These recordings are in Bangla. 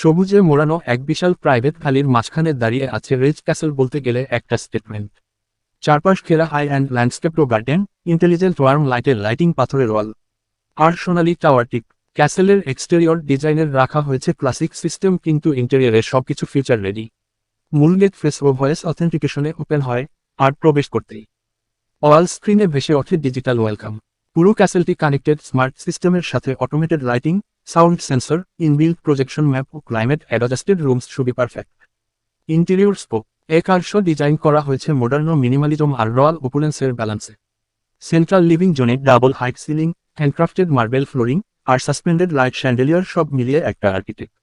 সবুজে মোড়ানো এক বিশাল প্রাইভেট খালির মাঝখানে দাঁড়িয়ে আছে রেজ ক্যাসেল বলতে গেলে একটা স্টেটমেন্ট চারপাশ ঘেরা হাই অ্যান্ড ল্যান্ডস্কেপ ও গার্ডেন ইন্টেলিজেন্ট ওয়ার্ম লাইটের লাইটিং পাথরের ওয়াল। আর সোনালি টাওয়ারটিক ক্যাসেলের এক্সটেরিয়র ডিজাইনের রাখা হয়েছে ক্লাসিক সিস্টেম কিন্তু ইন্টেরিয়রের সবকিছু ফিউচার রেডি মূল গেট ফেস ও ভয়েস অথেন্টিকেশনে ওপেন হয়, আর প্রবেশ করতেই। ওয়াল স্ক্রিনে ভেসে ওঠে ডিজিটাল ওয়েলকাম পুরো ক্যাসেলটি কানেক্টেড স্মার্ট সিস্টেমের সাথে automated lighting sound sensor inbuilt projection map ও ক্লাইমেট অ্যাডজাস্টেড রুমস খুবই পারফেক্ট ইন্টেরিয়র স্পোক এক আর্শ ডিজাইন করা হয়েছে মডার্ন ও মিনিমালিজম আর রয়্যাল ওপুলেন্সের ব্যালেন্সে সেন্ট্রাল লিভিং জোনে double height ceiling handcrafted marble flooring আর সাসপেন্ডেড লাইট শ্যান্ডেলিয়ার সব মিলিয়ে একটা আর্কিটেক্ট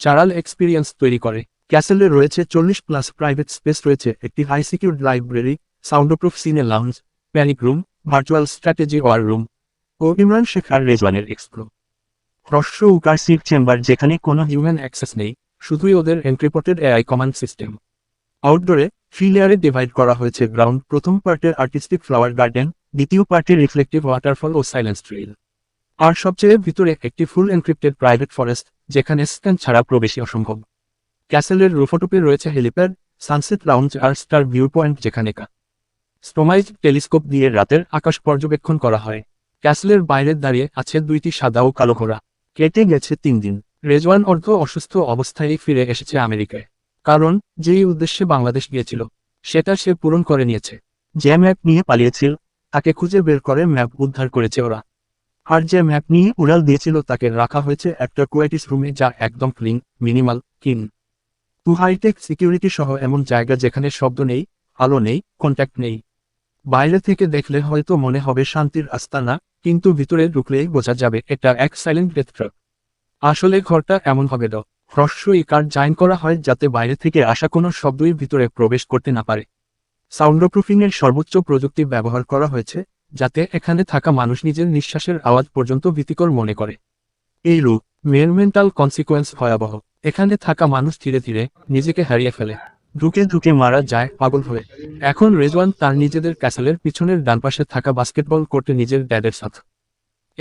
চারাল এক্সপিরিয়েন্স তৈরি করে। ক্যাসেলে রয়েছে চল্লিশ প্লাস প্রাইভেট স্পেস রয়েছে, একটি high secured library soundproof cine lounge panic room virtual strategy war room ও ইমরান শেখার রেজওয়ানের এক্সপ্লো হ্রস্ব উকারসিভ চেম্বার যেখানে কোনো হিউম্যান অ্যাক্সেস নেই, শুধুই ওদের এনক্রিপটেড এআই কমান্ড সিস্টেম আউটডোরে থ্রি লেয়ারে ডিভাইড করা হয়েছে গ্রাউন্ড প্রথম পার্টের আর্টিস্টিক ফ্লাওয়ার গার্ডেন দ্বিতীয় পার্টের রিফ্লেক্টিভ ওয়াটারফল ও সাইলেন্স ট্রেইল আর সবচেয়ে ভিতরে একটি ফুল এনক্রিপ্টেড প্রাইভেট ফরেস্ট যেখানে স্ক্যান ছাড়া প্রবেশই অসম্ভব। ক্যাসেলের রুফোটোপে রয়েছে হেলিপ্যাড সানসেট লাউঞ্জ আর স্টার ভিউ পয়েন্ট যেখানে কা। স্টোমাইজ টেলিস্কোপ দিয়ে রাতের আকাশ পর্যবেক্ষণ করা হয়। ক্যাসেলের বাইরে দাঁড়িয়ে আছে দুইটি সাদা ও কালো ঘোড়া। কেটে গেছে তিন দিন। রেজওয়ান অর্ধ অসুস্থ অবস্থায় ফিরে এসেছে আমেরিকায়। কারণ যেই উদ্দেশ্যে বাংলাদেশ গিয়েছিল, সেটা সে পূরণ করে নিয়েছে। যে ম্যাপ নিয়ে পালিয়েছিল, তাকে খুঁজে বের করে ম্যাপ উদ্ধার করেছে ওরা। আর যে ম্যাপ নিয়ে উড়াল দিয়েছিল, তাকে রাখা হয়েছে একটা কোয়াইটিস রুমে যা একদম clean, minimal kin to high tech security সহ এমন জায়গা যেখানে শব্দ নেই, আলো নেই কন্ট্যাক্ট নেই। বাইরে থেকে দেখলে হয়তো মনে হবে শান্তির আস্তানা কিন্তু ভিতরে ঢুকলেই বোঝা যাবে এটা এক সাইলেন্ট ট্রাক আসলে ঘরটা এমন হবে ড হ্রস্বই কার জাইন করা হয় যাতে বাইরে থেকে আসা কোনো শব্দই ভিতরে প্রবেশ করতে না পারে। সাউন্ডপ্রুফিং এর সর্বোচ্চ প্রযুক্তি ব্যবহার করা হয়েছে, যাতে এখানে থাকা মানুষ নিজের নিঃশ্বাসের আওয়াজ পর্যন্ত ভীতিকর মনে করে। এই রূপ মেয়ের মেন্টাল কনসিকোয়েন্স ভয়াবহ। এখানে থাকা মানুষ ধীরে ধীরে নিজেকে হারিয়ে ফেলে। ঢুকে ঢুকে মারা যায়, পাগল হয়ে। এখন রেজওয়ান তার নিজেদের ক্যাসেলের পিছনের ডান পাশে থাকা বাস্কেটবল কোর্টে নিজের ড্যাডের সাথে।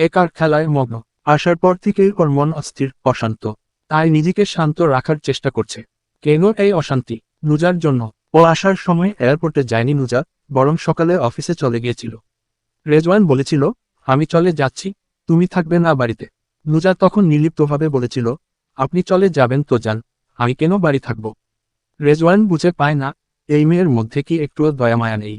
একার খেলায় মগ্ন। আসার পর থেকেই ওর মন অস্থির, অশান্ত। তাই নিজেকে শান্ত রাখার চেষ্টা করছে। কেন এই অশান্তি? নুজার জন্য। ও আসার সময় এয়ারপোর্টে যায়নি নুজা, বরং সকালে অফিসে চলে গিয়েছিল। রেজওয়ান বলেছিল, আমি চলে যাচ্ছি, তুমি থাকবে না বাড়িতে। নুজা তখন নির্লিপ্তভাবে বলেছিল, আপনি চলে যাবেন তো যান, আমি কেন বাড়ি থাকব? রেজওয়ান বুঝে পায় না, এই মেয়ের মধ্যে কি একটুও দয়া মায়া নেই।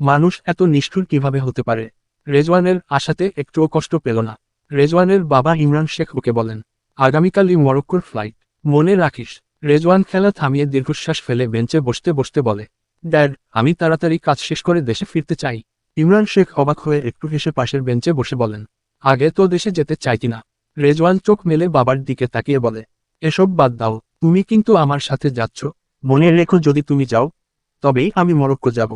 মানুষ এত নিষ্ঠুর কীভাবে হতে পারে? রেজওয়ানের আশাতে একটুও কষ্ট পেল না। রেজওয়ানের বাবা ইমরান শেখ ওকে বলেন, আগামীকালই মরক্কোর ফ্লাইট মনে রাখিস, রেজওয়ান খেলা থামিয়ে দীর্ঘশ্বাস ফেলে বেঞ্চে বসতে বসতে বলে, ড্যাড, আমি তাড়াতাড়ি কাজ শেষ করে দেশে ফিরতে চাই। ইমরান শেখ অবাক হয়ে একটু হেসে পাশের বেঞ্চে বসে বলেন, আগে তো দেশে যেতে চাইতি না রেজওয়ান চোখ মেলে বাবার দিকে তাকিয়ে বলে, এসব বাদ দাও, তুমি কিন্তু আমার সাথে যাচ্ছ। মনে রেখো যদি তুমি যাও, তবেই আমি মরক্কো যাব।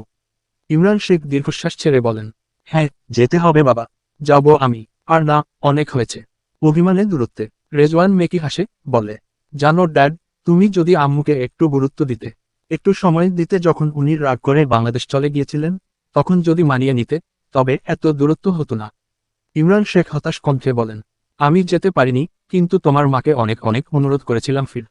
ইমরান শেখ দীর্ঘশ্বাস ছেড়ে বলেন হ্যাঁ যেতে হবে বাবা, যাব আমি। আর না, অনেক হয়েছে। অভিমানে দূরত্বে রেজওয়ান মেকি হাসে, বলে, জানো ড্যাড, তুমি যদি আম্মুকে একটু গুরুত্ব দিতে, একটু সময় দিতে যখন উনি রাগ করে বাংলাদেশ চলে গিয়েছিলেন, তখন যদি মানিয়ে নিতে, তবে এত দূরত্ব হতো না। ইমরান শেখ হতাশ কণ্ঠে বলেন, আমি যেতে পারিনি, কিন্তু তোমার মাকে অনেক অনেক অনুরোধ করেছিলাম ফির।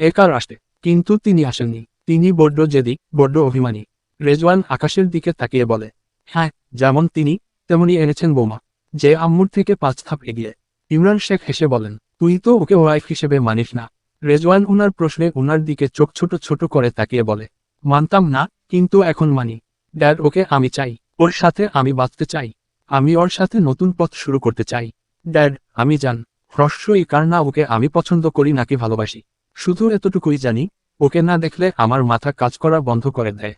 একার আসতে? কিন্তু তিনি আসেননি। তিনি বড্ড জেদি, বড্ড অভিমানী। রেজওয়ান আকাশের দিকে তাকিয়ে বলে হ্যাঁ যেমন তিনি, তেমনি এনেছেন বোমা। যে আম্মুর থেকে পাঁচ ধাপ এগিয়ে। ইমরান শেখ হেসে বলেন, তুই তো ওকে ওয়াইফ হিসেবে মানিস না। রেজওয়ান উনার প্রশ্নে উনার দিকে চোখ ছোট ছোট করে তাকিয়ে বলে, মানতাম না, কিন্তু এখন মানি। ড্যাড ওকে আমি চাই। ওর সাথে আমি বাঁচতে চাই। আমি ওর সাথে নতুন পথ শুরু করতে চাই। ড্যাড আমি জান, হ্রস্বই কার না ওকে আমি পছন্দ করি নাকি ভালোবাসি। শুধু এতটুকুই জানি, ওকে না দেখলে আমার মাথা কাজ করা বন্ধ করে দেয়।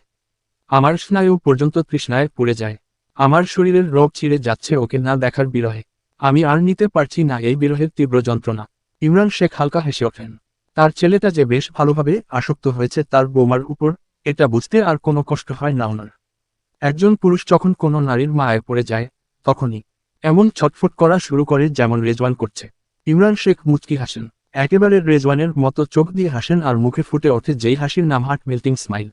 আমার স্নায়ু পর্যন্ত তৃষ্ণায় পড়ে যায়। আমার শরীরের রোগ ছিঁড়ে যাচ্ছে ওকে না দেখার বিরহে। আমি আর নিতে পারছি না এই বিরহের তীব্র যন্ত্রণা। ইমরান শেখ হালকা হেসে ওঠেন। তার ছেলেটা যে বেশ ভালোভাবে আসক্ত হয়েছে তার বৌমার উপর, এটা বুঝতে আর কোনো কষ্ট হয় না ওনার। একজন পুরুষ যখন কোনো নারীর মায়ে পড়ে যায়, তখনই এমন ছটফট করা শুরু করে যেমন রেজওয়ান করছে। ইমরান শেখ মুচকি হাসেন। একেবারে রেজওয়ানের মতো চোখ দিয়ে হাসেন আর মুখে ফুটে ওঠে যেই হাসির নাম হার্ট মেল্টিং স্মাইল।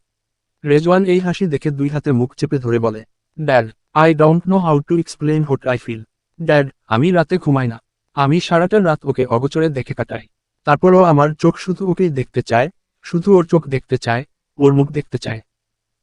রেজওয়ান এই হাসি দেখে দুই হাতে মুখ চেপে ধরে বলে, dad, I don't know how to explain what I feel. Dad, আমি রাতে ঘুমাই না। আমি সারাটা রাত ওকে অগোচরে দেখে কাটাই। তারপরও আমার চোখ শুধু ওকেই দেখতে চায়, শুধু ওর চোখ দেখতে চায়, ওর মুখ দেখতে চায়।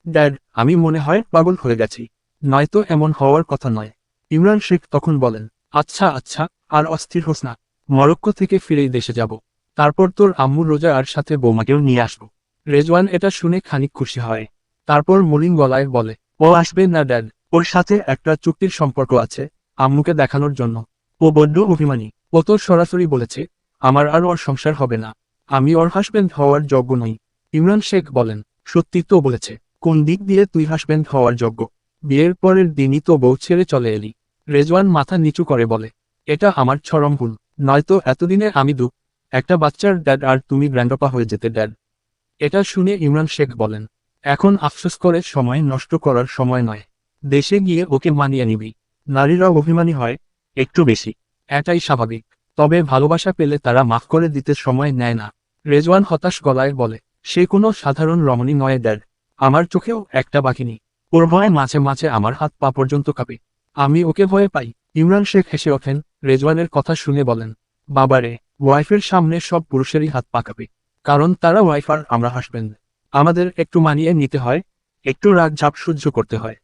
ড্যাড, আমি মনে হয় পাগল হয়ে গেছি। নয়তো এমন হওয়ার কথা নয়। ইমরান শেখ তখন বলেন আচ্ছা আচ্ছা আর অস্থির হোস না। মরক্কো থেকে ফিরেই দেশে যাব। তারপর তোর আম্মু রোজা আর সাথে বৌমাকেও নিয়ে আসব। রেজওয়ান এটা শুনে খানিক খুশি হয়। তারপর মলিন গলায় বলে, ও আসবে না ড্যাড, ওর সাথে একটা চুক্তির সম্পর্ক আছে আম্মুকে দেখানোর জন্য। ও বড্ড অভিমানী। ও তো সরাসরি বলেছে, আমার আর ওর সংসার হবে না। আমি ওর হাসবেন্ড হওয়ার যোগ্য নই। ইমরান শেখ বলেন, সত্যি তো বলেছে, কোন দিক দিয়ে তুই হাসবেন্ড হওয়ার যোগ্য? বিয়ের পরের দিনই তো বউ ছেড়ে চলে এলি। রেজওয়ান মাথা নিচু করে বলে, এটা আমার চরম ভুল। নয়তো এতদিনে আমি দু, একটা বাচ্চার ড্যাড আর তুমি গ্র্যান্ডপা হয়ে যেতে ড্যাড এটা শুনে ইমরান শেখ বলেন, এখন আফসোস করে সময় নষ্ট করার সময় নয়। দেশে গিয়ে ওকে মানিয়ে নিবি। নারীরা অভিমানী হয়, একটু বেশি। এটাই স্বাভাবিক। তবে ভালোবাসা পেলে তারা মাফ করে দিতে সময় নেয় না। রেজওয়ান হতাশ গলায় বলে, সে কোনো সাধারণ রমণী নয় ড্যাড আমার চোখেও একটা বাকিনি ওর ভয়ে মাঝে মাঝে আমার হাত পা পর্যন্ত কাঁপে। আমি ওকে ভয়ে পাই। ইমরান শেখ হেসে ওঠেন রেজওয়ানের কথা শুনে বলেন, বাবারে, ওয়াইফের সামনে সব পুরুষেরই হাত পাকাবে। কারণ তারা ওয়াইফ আর আমরা হাসবেন আমাদের একটু মানিয়ে নিতে হয়, একটু রাগ ঝাপ সহ্য করতে হয়।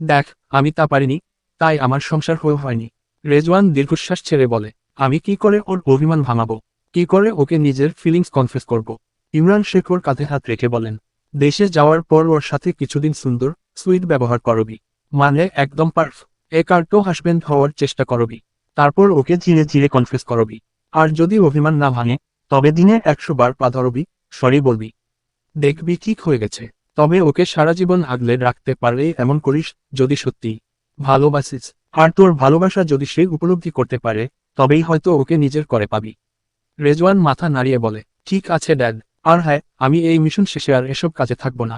দেখ, আমি তা পারিনি, তাই আমার সংসার হয়ে হয়নি। রেজওয়ান দীর্ঘশ্বাস ছেড়ে বলে, আমি কি করে ওর অভিমান ভাঙাবো? কি করে ওকে নিজের ফিলিংস কনফেস করব? ইমরান শেখ ওর কাঁধে হাত রেখে বলেন, দেশে যাওয়ার পর ওর সাথে কিছুদিন সুন্দর সুইট ব্যবহার করবি। মানে একদম পারফ এ কার্টো হাসবেন্ড হওয়ার চেষ্টা করবি। তারপর ওকে ধীরে ধীরে কনফেস করবি আর যদি অভিমান না ভাঙে, তবে দিনে একশো বার পা ধরবি সরি বলবি দেখবি ঠিক হয়ে গেছে। তবে ওকে সারা জীবন আগলে রাখতে পারলে এমন করিস যদি সত্যি ভালোবাসিস। আর তোর ভালোবাসা যদি সে উপলব্ধি করতে পারে, তবেই হয়তো ওকে নিজের করে পাবি। রেজওয়ান মাথা নাড়িয়ে বলে, ঠিক আছে, ড্যাড। আর হ্যাঁ আমি এই মিশন শেষে আর এসব কাজে থাকব না।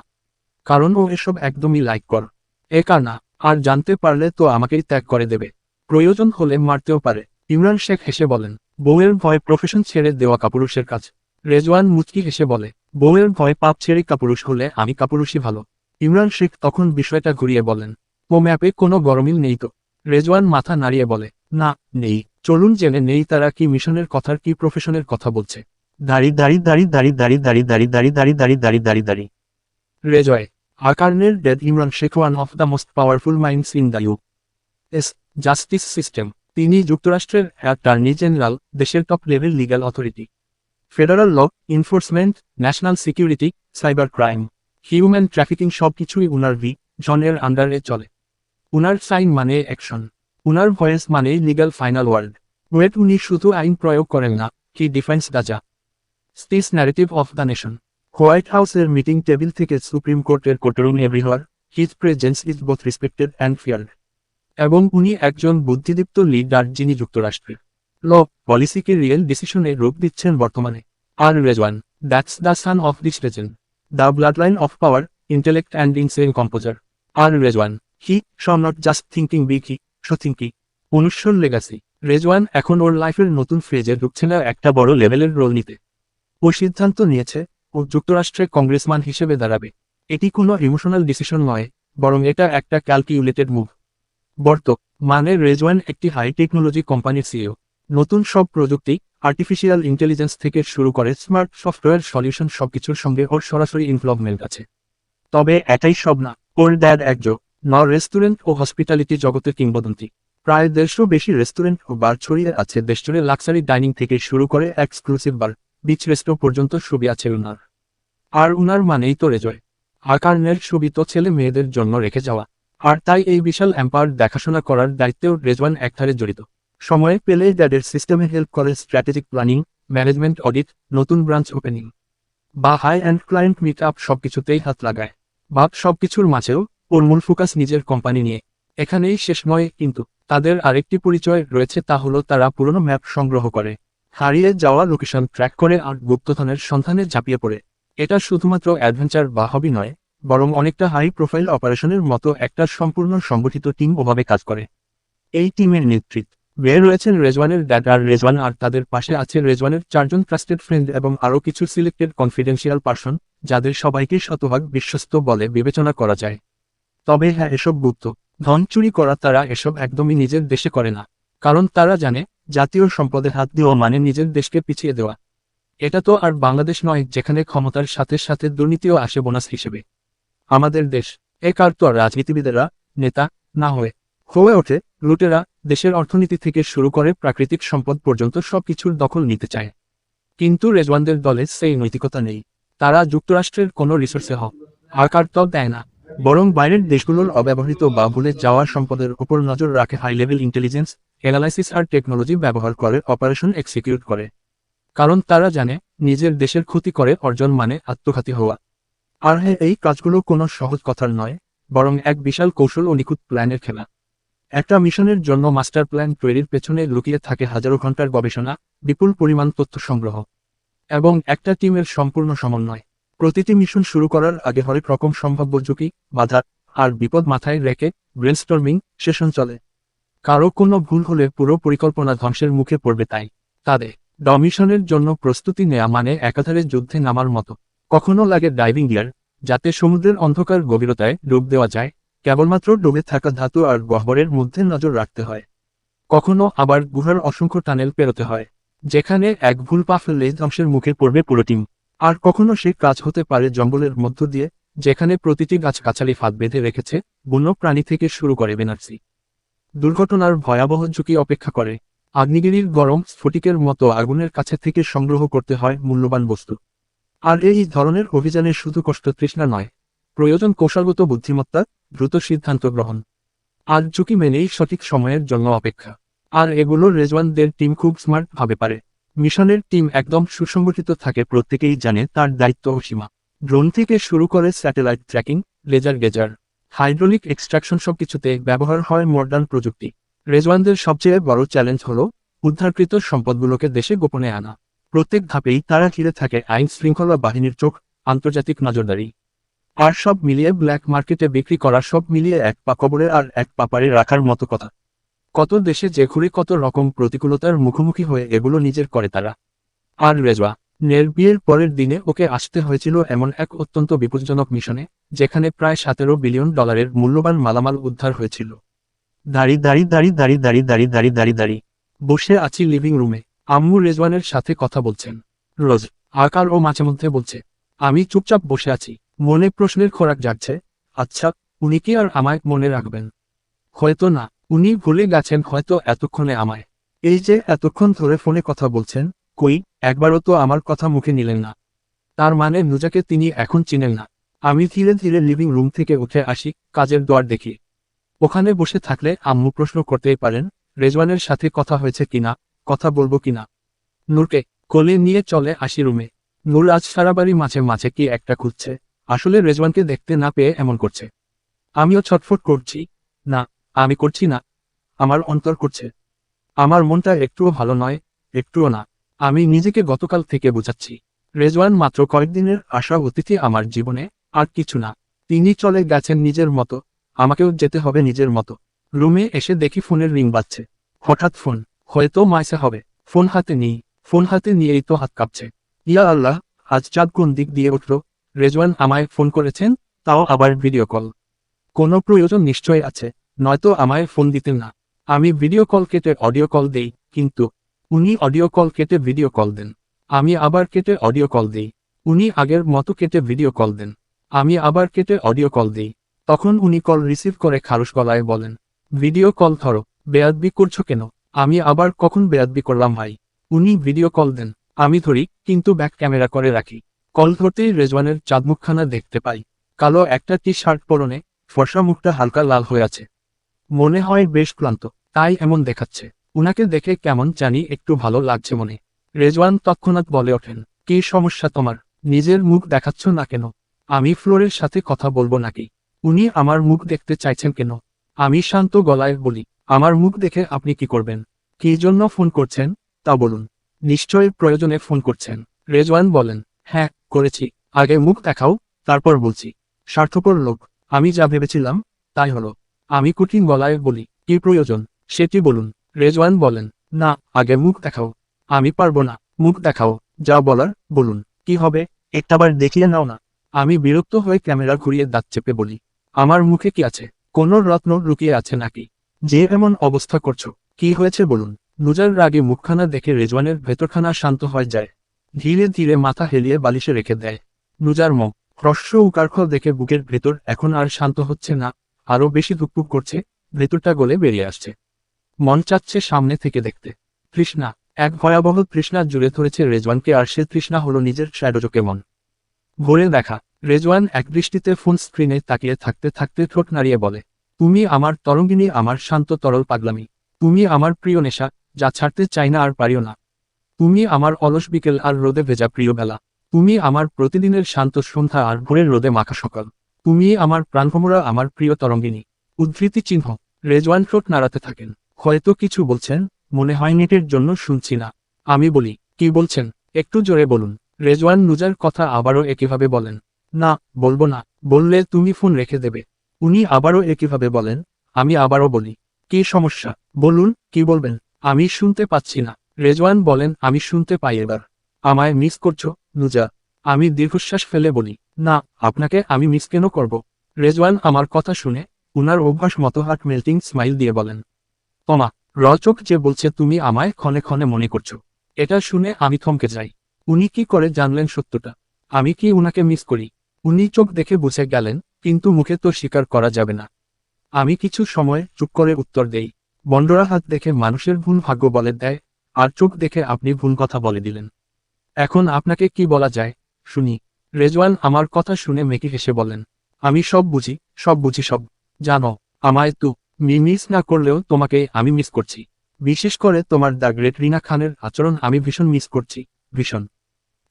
কারণ ও এসব একদমই লাইক কর। এ কার না, আর জানতে পারলে তো আমাকেই ত্যাগ করে দেবে। প্রয়োজন হলে মারতেও পারে ইমরান শেখ হেসে বলেন বউয়ের ভয় প্রফেশন ছেড়ে দেওয়া কাপুরুষের কাজ রেজওয়ান মুচকি হেসে বলে বউয়ের ভয় পাপ ছেড়ে কাপুরুষ হলে আমি কাপুরুষই ভালো ইমরান শেখ তখন বিষয়টা ঘুরিয়ে বলেন ও ম্যাপে কোনো গরমিল নেই তো রেজওয়ান মাথা নাড়িয়ে বলে না নেই চলুন জেনে নেই তারা কি মিশনের কথার কি প্রফেশনের কথা বলছে দাড়ি দাড়ি দাড়ি দাড়ি দাড়ি দাড়ি দাড়ি দাড়ি দাড়ি দাড়ি দাড়ি দাড়ি দাড়ি রেজয় আকার্নের dad Imran Sheikh one of the most powerful minds in the U S, justice system, তিনি যুক্তরাষ্ট্রের অ্যাটর্নি জেনারেল, দেশের top level legal authority. Federal law, enforcement, national security, cyber crime, human trafficking সবকিছুই উনার ভি, জনের আন্ডারে চলে। উনার সাইন মানে অ্যাকশন। উনার ভয়েস মানে লিগ্যাল ফাইনাল ওয়ার্ল্ড ওয়েট, উনি শুধু আইন প্রয়োগ করেন না, কি defence the justice narrative of the nation. White হাউসের মিটিং টেবিল থেকে সুপ্রিম কোর্টের courtroom everywhere his presence is both respected and feared. এবং উনি একজন বুদ্ধিদীপ্ত লিডার যিনি যুক্তরাষ্ট্রের ল, পলিসিকে রিয়েল ডিসিশনে রূপ দিচ্ছেন বর্তমানে। আর Rezwan, that's the son of this Ryzen the blood line of power, intellect and insane composer. R Rezwan, he শ নট জাস্ট থিঙ্কিং বি কি শো থিঙ্কি অনুস্বর লেগাসি। রেজওয়ান এখন ওর লাইফের নতুন ফেজে ঢুকছে না একটা বড় লেভেলের রোল নিতে। ও সিদ্ধান্ত নিয়েছে, ও যুক্তরাষ্ট্রে কংগ্রেসমান হিসেবে দাঁড়াবে। এটি কোনো ইমোশনাল ডিসিশন নয়, বরং এটা একটা ক্যালকুলেটেড মুভ। বর্ত মানে রেজওয়ান একটি হাই টেকনোলজি কোম্পানির সিইও নতুন সব প্রযুক্তি আর্টিফিশিয়াল ইন্টেলিজেন্স থেকে শুরু করে স্মার্ট সফটওয়্যার সলিউশন সবকিছুর সঙ্গে ওর সরাসরি ইনভলভমেন্ট আছে। তবে এটাই সব না, ওর ড্যাড একজন ন রেস্টুরেন্ট ও হসপিটালিটি জগতের কিংবদন্তি। প্রায় দেড়শো বেশি রেস্টুরেন্ট ও বার ছড়িয়ে আছে দেশজুড়ে লাক্সারি ডাইনিং থেকে শুরু করে এক্সক্লুসিভ বার বিচ রেস্টো পর্যন্ত ছবি আছে উনার। আর উনার মানেই তো রেজয় আকারনের ছবি তো ছেলে মেয়েদের জন্য রেখে যাওয়া। আর তাই এই বিশাল এম্পায়ার দেখাশোনা করার দায়িত্বেও রেজওয়ান একধারে জড়িত। সময়ে পেলে ড্যাডের সিস্টেমে হেল্প করে স্ট্র্যাটেজিক প্ল্যানিং ম্যানেজমেন্ট অডিট নতুন ব্রাঞ্চ ওপেনিং বা high and client meet up সবকিছুতেই হাত লাগায়। বাপ সবকিছুর মাঝেও ওর মূল ফোকাস নিজের কোম্পানি নিয়ে। এখানেই শেষ নয়, কিন্তু তাদের আরেকটি পরিচয় রয়েছে তা হলো তারা পুরনো ম্যাপ সংগ্রহ করে। হারিয়ে যাওয়া লোকেশন ট্র্যাক করে আর গুপ্তধনের সন্ধানে ঝাঁপিয়ে পড়ে। এটা শুধুমাত্র অ্যাডভেঞ্চার বা হবি নয় বরং অনেকটা হাই প্রোফাইল অপারেশনের মতো একটা সম্পূর্ণ সংগঠিত টিম ওভাবে কাজ করে। এই টিমের নেতৃত্ব বের রয়েছেন রেজওয়ানের ড্যাড আর রেজওয়ান আর তাদের পাশে আছে রেজওয়ানের চারজন ট্রাস্টেড ফ্রেন্ড এবং আরও কিছু সিলেক্টেড কনফিডেন্সিয়াল পার্সন যাদের সবাইকে শতভাগ বিশ্বস্ত বলে বিবেচনা করা যায়। তবে হ্যাঁ এসব গুপ্ত, ধন চুরি করা তারা এসব একদমই নিজের দেশে করে না, কারণ তারা জানে জাতীয় সম্পদের হাত দেওয়া মানে নিজের দেশকে পিছিয়ে দেওয়া। এটা তো আর বাংলাদেশ নয়, যেখানে ক্ষমতার সাথে সাথে দুর্নীতিও আসে বোনাস হিসেবে। আমাদের দেশ। এ কার তো আর রাজনীতিবিদেরা, নেতা, না হয়ে হয়ে ওঠে, লুটেরা দেশের অর্থনীতি থেকে শুরু করে প্রাকৃতিক সম্পদ পর্যন্ত সবকিছুর দখল নিতে চায়। কিন্তু রেজওয়ানদের দলে সেই নৈতিকতা নেই। তারা যুক্তরাষ্ট্রের কোনো রিসোর্সে হক আকার তো দেয় না। বরং বাইরের দেশগুলোর অব্যবহৃত বা ভুলে যাওয়া সম্পদের উপর নজর রাখে হাই লেভেল ইন্টেলিজেন্স, অ্যানালাইসিস আর টেকনোলজি ব্যবহার করে অপারেশন এক্সিকিউট করে। কারণ তারা জানে, নিজের দেশের ক্ষতি করে অর্জন মানে আত্মঘাতী হওয়া। আর হ্যাঁ এই কাজগুলো কোনো সহজ কথার নয়, বরং এক বিশাল কৌশল ও নিখুঁত প্ল্যানের খেলা। একটা মিশনের জন্য মাস্টার প্ল্যান তৈরির পেছনে লুকিয়ে থাকে হাজারো ঘণ্টার গবেষণা, বিপুল পরিমাণ তথ্য সংগ্রহ। এবং একটা টিমের সম্পূর্ণ সমন্বয়। প্রতিটি মিশন শুরু করার আগে হরেক রকম সম্ভাব্য ঝুঁকি, বাধা আর বিপদ মাথায় রেখে ব্রেনস্টর্মিং সেশন চলে। কারও কোনো ভুল হলে পুরো পরিকল্পনা ধ্বংসের মুখে পড়বে তাই। তাদের ডমিশনের জন্য প্রস্তুতি নেয়া মানে একাধারে যুদ্ধে নামার মতো। কখনো লাগে ডাইভিং গিয়ার যাতে সমুদ্রের অন্ধকার গভীরতায় ডুব দেওয়া যায়, কেবলমাত্র ডুবে থাকা ধাতু আর গহ্বরের মধ্যে নজর রাখতে হয়। কখনো আবার গুহার অসংখ্য টানেল পেরোতে হয়, যেখানে এক ভুল পা ফেললে ধ্বংসের মুখে পড়বে পুরো টিম। আর কখনো সে কাজ হতে পারে জঙ্গলের মধ্য দিয়ে, যেখানে প্রতিটি গাছগাছালি ফাঁদ বেঁধে রেখেছে, বন্য প্রাণী থেকে শুরু করে বেনার্সি। দুর্ঘটনার ভয়াবহ ঝুঁকি অপেক্ষা করে। আগ্নেয়গিরির গরম স্ফটিকের মতো আগুনের কাছে থেকে সংগ্রহ করতে হয় মূল্যবান বস্তু। আর এই ধরনের অভিযানে শুধু কষ্ট তৃষ্ণা নয়, প্রয়োজন কৌশলগত বুদ্ধিমত্তা, দ্রুত সিদ্ধান্ত গ্রহণ। আর ঝুঁকি মেনেই সঠিক সময়ের জন্য অপেক্ষা। আর এগুলো রেজওয়ানদের টিম খুব স্মার্ট ভাবে পারে। মিশনের টিম একদম সুসংগঠিত থাকে প্রত্যেকেই জানে তার দায়িত্ব ও সীমা। ড্রোন থেকে শুরু করে satellite tracking, laser gazer, hydraulic extraction সবকিছুতে ব্যবহার হয় মডার্ন প্রযুক্তি। রেজওয়ানদের সবচেয়ে বড় চ্যালেঞ্জ হল, উদ্ধারকৃত সম্পদগুলোকে দেশে গোপনে আনা। প্রত্যেক ধাপেই তারা ঘিরে থাকে আইন শৃঙ্খলা বাহিনীর চোখ আন্তর্জাতিক নজরদারি আর সব মিলিয়ে ব্ল্যাক মার্কেটে বিক্রি করা সব মিলিয়ে এক পা কবরে আর এক পাপারে রাখার মতো কথা কত দেশে যে ঘুরে কত রকম প্রতিকূলতার মুখোমুখি হয়ে এগুলো নিজের করে তারা আর রেজওয়া নের বিয়ের পরের দিনে ওকে আসতে হয়েছিল এমন এক অত্যন্ত বিপজ্জনক মিশনে যেখানে প্রায় সতেরো বিলিয়ন ডলারের মূল্যবান মালামাল উদ্ধার হয়েছিল দাঁড়ি দাঁড়ি দাঁড়ি দাঁড়ি দাঁড়ি দাঁড়ি দাঁড়ি দাঁড়ি দাঁড়ি বসে আছি লিভিং রুমে আম্মু রেজওয়ানের সাথে কথা বলছেন। রোজ আকার ও মাঝে মধ্যে বলছে, আমি চুপচাপ বসে আছি, মনে প্রশ্নের খোরাক যাচ্ছে আচ্ছা উনি কি আর আমায় মনে রাখবেন? হয়তো না, উনি ভুলে গেছেন হয়তো এতক্ষণে আমায়। এই যে এতক্ষণ ধরে ফোনে কথা বলছেন, কই, একবারও তো আমার কথা মুখে নিলেন না। তার মানে নুজাকে তিনি এখন চিনেন না। আমি ধীরে ধীরে লিভিং রুম থেকে উঠে আসি, কাজের দোয়ার দেখি। ওখানে বসে থাকলে আম্মু প্রশ্ন করতেই পারেন, রেজওয়ানের সাথে কথা হয়েছে কিনা। কথা বলব কিনা? নূরকে কোলে নিয়ে চলে আসি রুমে। নূর আজ সারা বাড়ি মাঝে মাঝে কি একটা খুঁজছে। আসলে রেজওয়ানকে দেখতে না পেয়ে এমন করছে। আমিও ছটফট করছি। না, আমি করছি না। আমার অন্তর করছে। আমার মনটা একটুও ভালো নয়, একটুও না। আমি নিজেকে গতকাল থেকে বোঝাচ্ছি। রেজওয়ান মাত্র কয়েকদিনের আশা অতিথি আমার জীবনে, আর কিছু না। তিনি চলে গেছেন নিজের মতো। আমাকেও যেতে হবে নিজের মতো। রুমে এসে দেখি ফোনের রিং বাজছে। হঠাৎ ফোন। হয়তো মাইসে হবে। ফোন হাতে নিই ফোন হাতে নিয়েই তো হাত কাঁপছে। ইয়া আল্লাহ, আজ চাঁদ কোন দিক দিয়ে উঠল? রেজওয়ান আমায় ফোন করেছেন, তাও আবার ভিডিও কল। কোনো প্রয়োজন নিশ্চয় আছে, নয়তো আমায় ফোন দিতেন না। আমি ভিডিও কল কেটে অডিও কল দেই, কিন্তু উনি অডিও কল কেটে ভিডিও কল দেন। আমি আবার কেটে অডিও কল দেই। উনি আগের মতো কেটে ভিডিও কল দেন। আমি আবার কেটে অডিও কল দেই। তখন উনি কল রিসিভ করে খারুশ গলায় বলেন, ভিডিও কল ধরো, বেয়াদবি করছ কেন? আমি আবার কখন বেয়াদবি করলাম ভাই? উনি ভিডিও কল দেন। আমি ধরি, কিন্তু ব্যাক ক্যামেরা করে রাখি। কল ধরতেই রেজওয়ানের চাঁদমুখখানা দেখতে পাই। কালো একটা টি শার্ট পরনে, ফর্সা মুখটা হালকা লাল হয়ে আছে। মনে হয় বেশ ক্লান্ত, তাই এমন দেখাচ্ছে। উনাকে দেখে কেমন জানি একটু ভালো লাগছে মনে। রেজওয়ান তৎক্ষণাৎ বলে ওঠেন, কি সমস্যা তোমার? নিজের মুখ দেখাচ্ছ না কেন? আমি ফ্লোরের সাথে কথা বলব নাকি? উনি আমার মুখ দেখতে চাইছেন কেন? আমি শান্ত গলায় বলি আমার মুখ দেখে আপনি কি করবেন? কি জন্য ফোন করছেন? তা বলুন। নিশ্চয়ই প্রয়োজনে ফোন করছেন। রেজওয়ান বলেন হ্যাঁ করেছি। আগে মুখ দেখাও, তারপর বলছি। স্বার্থপর লোক, আমি যা ভেবেছিলাম, তাই হলো। আমি কঠিন গলায় বলি, কি প্রয়োজন? সেটি বলুন। রেজওয়ান বলেন, না, আগে মুখ দেখাও। আমি পারব না, মুখ দেখাও। যা বলার, বলুন। কি হবে? একটাবার দেখিয়ে নাও না। আমি বিরক্ত হয়ে ক্যামেরা ঘুরিয়ে দাঁত চেপে বলি, আমার মুখে কি আছে? কোনো রত্ন লুকিয়ে আছে নাকি? যে এমন অবস্থা করছ? কি হয়েছে বলুন। নুজার রাগে মুখখানা দেখে রেজওয়ানের ভেতরখানা শান্ত হয়ে যায়। ধীরে ধীরে মাথা হেলিয়ে বালিশে রেখে দেয়। নুজার মুখ হ্রস্ব উকারখল দেখে বুকের ভেতর এখন আর শান্ত হচ্ছে না, আরও বেশি ধুকপুক করছে, ভেতরটা গলে বেরিয়ে আসছে। মন চাচ্ছে সামনে থেকে দেখতে। তৃষ্ণা, এক ভয়াবহ তৃষ্ণা জুড়ে ধরেছে রেজওয়ানকে আর সে তৃষ্ণা হলো নিজের শ্যাডোজোকে মন। ভোরে দেখা, রেজওয়ান এক দৃষ্টিতে ফোন স্ক্রিনে তাকিয়ে থাকতে থাকতে ঠোঁট নাড়িয়ে বলে তুমি আমার তরঙ্গিনী, আমার শান্ত তরল পাগলামি। তুমি আমার প্রিয় নেশা, যা ছাড়তে চাই না আর পারিও না। তুমি আমার অলস বিকেল আর রোদে ভেজা প্রিয় বেলা। তুমি আমার প্রতিদিনের শান্ত সন্ধ্যা আর ভোরের রোদে মাখা সকাল। তুমি আমার প্রাণভমরা, আমার প্রিয় তরঙ্গিনী। উদ্ধৃতি চিহ্ন, রেজওয়ান ঠোঁট নাড়াতে থাকেন। হয়তো কিছু বলছেন, মনে হয় নেটের জন্য শুনছি না। আমি বলি, কি বলছেন? একটু জোরে বলুন। রেজওয়ান নুজার কথা আবারও একইভাবে বলেন, না, বলব না। বললে তুমি ফোন রেখে দেবে। উনি আবারও একইভাবে বলেন, আমি আবারও বলি, কি সমস্যা? বলুন, কি বলবেন? আমি শুনতে পাচ্ছি না। রেজওয়ান বলেন, আমি শুনতে পাই এবার। আমায় মিস করছ, নুজা। আমি দীর্ঘশ্বাস ফেলে বলি, না, আপনাকে আমি মিস কেন করব? রেজওয়ান আমার কথা শুনে, উনার অভ্যাস মতো হার্ট মেল্টিং স্মাইল দিয়ে বলেন, তমা, রচক যে বলছে তুমি আমায় ক্ষণে ক্ষণে মনে করছ। এটা শুনে আমি থমকে যাই। উনি কি করে জানলেন সত্যটা? আমি কি উনাকে মিস করি? উনি চোখ দেখে বুঝে গেলেন কিন্তু মুখে তো স্বীকার করা যাবে না। আমি কিছু সময় চুপ করে উত্তর দেই। বন্ডরা হাত দেখে মানুষের ভুল ভাগ্য বলে দেয়, আর চোখ দেখে আপনি ভুল কথা বলে দিলেন। এখন আপনাকে কি বলা যায়? শুনি। রেজওয়ান আমার কথা শুনে মেকি হেসে বলেন, আমি সব বুঝি সব বুঝি সব। জানো, আমায় তু মি মিস না করলেও তোমাকে আমি মিস করছি। বিশেষ করে তোমার দ্য গ্রেট রিনা খানের আচরণ আমি ভীষণ মিস করছি, ভীষণ।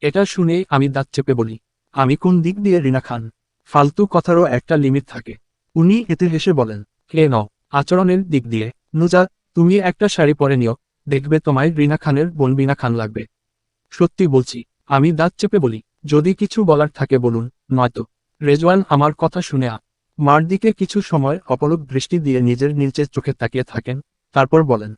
এটা শুনেই আমি দাঁত চেপে বলি, আমি কোন দিক দিয়ে রিনা খান? ফালতু কথারও একটা লিমিট থাকে। উনি এতে হেসে বলেন, কে ন আচরণের দিক দিয়ে। নুজা, তুমি একটা শাড়ি পরে নিও। দেখবে তোমায় রিনা খানের বোন বিনা খান লাগবে। সত্যি বলছি, আমি দাঁত চেপে বলি, যদি কিছু বলার থাকে বলুন, নয়তো। রেজওয়ান আমার কথা শুনে আ, মার দিকে কিছু সময় অপলক দৃষ্টি দিয়ে নিজের নিচের চোখে তাকিয়ে থাকেন, তারপর বলেন,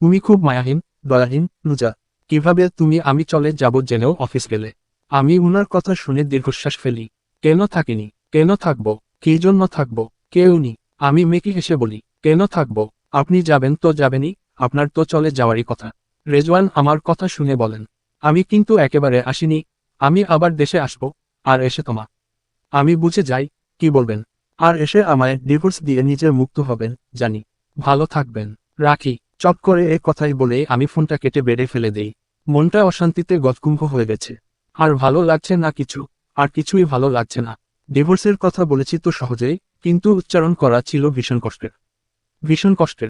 তুমি খুব মায়াহীন, দয়াহীন, নুজা। কীভাবে তুমি আমি চলে যাব জেনেও অফিস গেলে। আমি উনার কথা শুনে দীর্ঘশ্বাস ফেলি। কেন থাকিনি? কেন থাকব? কি জন্য থাকব? কেউ নি। আমি মেকি হেসে বলি, কেন থাকব? আপনি যাবেন তো যাবেনই, আপনার তো চলে যাওয়ারই কথা। রেজওয়ান আমার কথা শুনে বলেন, আমি কিন্তু একেবারে আসিনি, আমি আবার দেশে আসব, আর এসে তোমা। আমি বুঝে যাই, কি বলবেন? আর এসে আমায় ডিভোর্স দিয়ে নিজের মুক্ত হবেন, জানি। ভালো থাকবেন। রাখি। চট করে এ কথাই বলে আমি ফোনটা কেটে বেড়ে ফেলে দেই। মনটা অশান্তিতে গতকুম্ভ হয়ে গেছে। আর ভালো লাগছে না কিছু। আর কিছুই ভালো লাগছে না। ডিভোর্সের কথা বলেছি তো সহজেই, কিন্তু উচ্চারণ করা ছিল ভীষণ কষ্টের। ভীষণ কষ্টের।